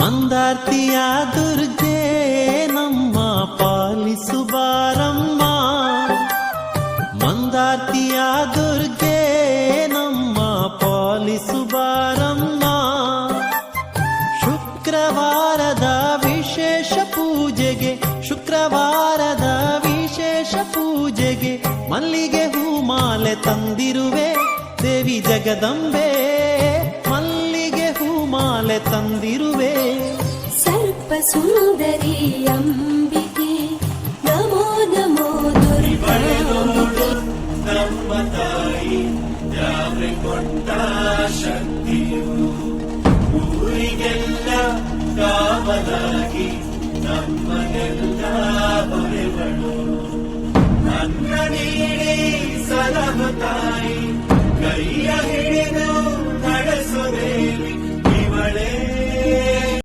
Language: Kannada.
ಮಂದಾರ್ತಿಯ ದುರ್ಗೆ ನಮ್ಮ ಪಾಲಿಸು ಬಾರಮ್ಮ ಮಂದಾರ್ತಿಯ ದುರ್ಗೆ ನಮ್ಮ ಪಾಲಿಸು ಬಾರಮ್ಮ ಶುಕ್ರವಾರದ ವಿಶೇಷ ಪೂಜೆಗೆ, ಶುಕ್ರವಾರದ ವಿಶೇಷ ಪೂಜೆಗೆ ಮಲ್ಲಿಗೆ ಹೂಮಾಲೆ ತಂದಿರುವೆ. ದೇವಿ ಜಗದಂಬೆ ಮಲ್ಲಿಗೆ ಹೂಮಾಲೆ ತಂದಿರುವೆ. ಸರ್ಪ ಸುಂದರಿ ಅಂಬಿಕೆ ನಮೋ ನಮೋ ದುರ್ಗಾಂಬಿಕೆ ನಮ್ಮ ತಾಯಿ ಯಾವ್ರೆ ಕೊಟ್ಟ ಶಕ್ತಿಯು ಊರಿಗೆಲ್ಲ ಕಾವಲಾಗಿ ನಮ್ಮನೆಲ್ಲ ಬರೆವಳು ನನ್ನ ನೀಡಿ ಸಲಹು ತಾಯಿ